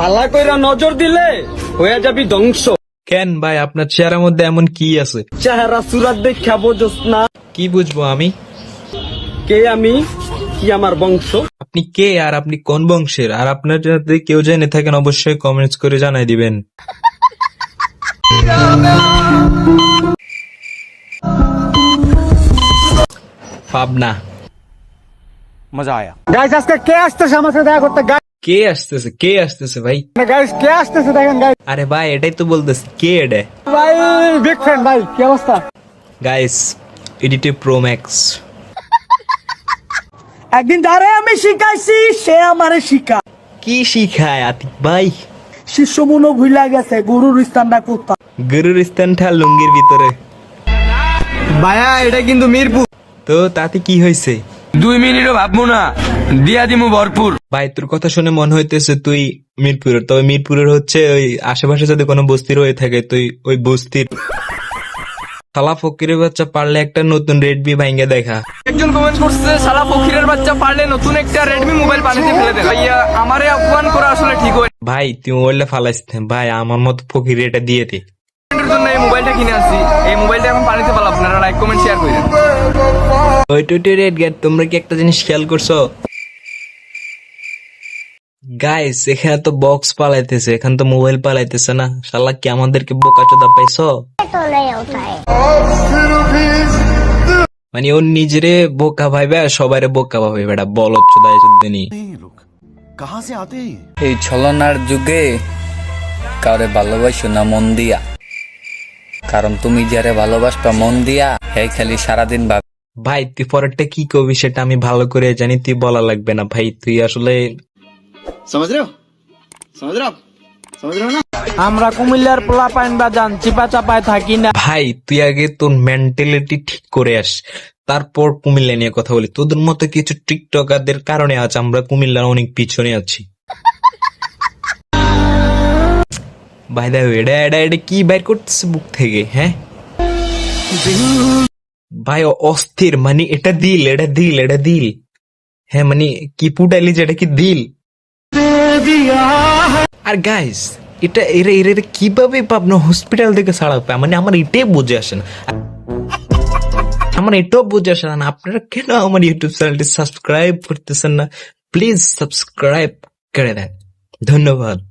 বালা কইরা নজর দিলে হয়ে যাবি ধ্বংস। কেন ভাই আপনার চেহারার মধ্যে এমন কি আছে? চেহারা সুরাত দেখা বোঝস না। কি বুঝব আমি? কে আমি? কি আমার বংশ? আপনি কে আর আপনি কোন বংশের? আর আপনার যদি কেউ জেনে থাকেন অবশ্যই কমেন্টস করে জানাই দিবেন। পাবনা। মজা আয়া। গাইস আজকে কে আসতেছে আমার সাথে দেখা করতে? কে আসতেছে? কে আসতেছে ভাই? গাইস কে আসতেছে দেখেন গাইস আরে ভাই এটাই তো বলতেছে কে এটা? ভাই বিগ ভাই কি অবস্থা? গাইস এডিটে প্রো ম্যাক্স একদিন যারে আমি শিখাইছি সে আমারে শিখা। কি শিখায় আতিক ভাই? শিষ্য মনো ভুলা গেছে গুরুর স্থানটা কোথা গরুর স্থানটা লুঙ্গির ভিতরে। ভাইয়া এটা কিন্তু মিরপুর। তো তাতে কি হয়েছে দুই মিনিটও ভাববো না। দিয়া দিমু ভরপুর। ভাই তোর কথা শুনে মনে হইতেছে তুই মিরপুরের। তবে মিরপুরের হচ্ছে ওই আশেপাশে যদি কোনো বস্তির হয়ে থাকে তুই ওই বস্তির শালা ফকিরের বাচ্চা পারলে একটা নতুন রেডমি ভাঙ্গে দেখা। একজন কমেন্ট করছে সালা ফকিরের বাচ্চা পারলে নতুন একটা রেডমি মোবাইল পানিতে ফেলে দে। ভাইয়া আমারে আহ্বান করা আসলে ঠিক হয় ভাই তুই মোবাইলটা ফালাইস ভাই আমার মতো ফকির এটা দিয়ে দে। এই মোবাইলটা কিনে আসছি এই মোবাইলটা এখন পানিতে পালা আপনারা লাইক কমেন্ট শেয়ার করেন ওই টুটি রেড গেট তোমরা কি একটা জিনিস খেয়াল করছ? গাইস এখানে তো বক্স পালাইতেছে এখানে তো মোবাইল পালাইতেছে না। শালা কি আমাদেরকে বোকা চোদা পাইছো? মানে ওর নিজেরে বোকা ভাইবে আর সবাইরে বোকা ভাবে বেটা বল চোদা চোদ্দিনী এই ছলনার যুগে কারে ভালোবাসো না মন দিয়া। কারণ তুমি যারে ভালোবাসবা মন দিয়া হে খালি সারাদিন ভাই তুই পরেরটা কি কবি সেটা আমি ভালো করে জানি তুই বলা লাগবে না। ভাই তুই আসলে समझ रहे हो समझ रहे हो आप समझ रहे हो ना আমরা কুমিল্লার পোলা পাইন বা যান চিপা চাপায় থাকি না ভাই তুই আগে তোর মেন্টালিটি ঠিক করে আস তারপর কুমিল্লা নিয়ে কথা বলি তোদের মতো কিছু টিকটকারদের কারণে আজ আমরা কুমিল্লার অনেক পিছনে আছি ভাই দেখো এটা এটা এটা কি বাইর করতেছে বুক থেকে হ্যাঁ ভাই ও অস্থির মানে এটা দিল এটা দিল এটা দিল হ্যাঁ মানে কি পুটাইলি যে এটা কি দিল আর গাইস এটা এরা এরা কীভাবে পাবনা হসপিটাল থেকে ছাড়া পায়? মানে আমার এটাই বুঝে আসে না। আমার এটাও বুঝে আসে না। আপনারা কেন আমার ইউটিউব চ্যানেলটি সাবস্ক্রাইব করতেছেন না? প্লিজ সাবস্ক্রাইব করে দেন। ধন্যবাদ।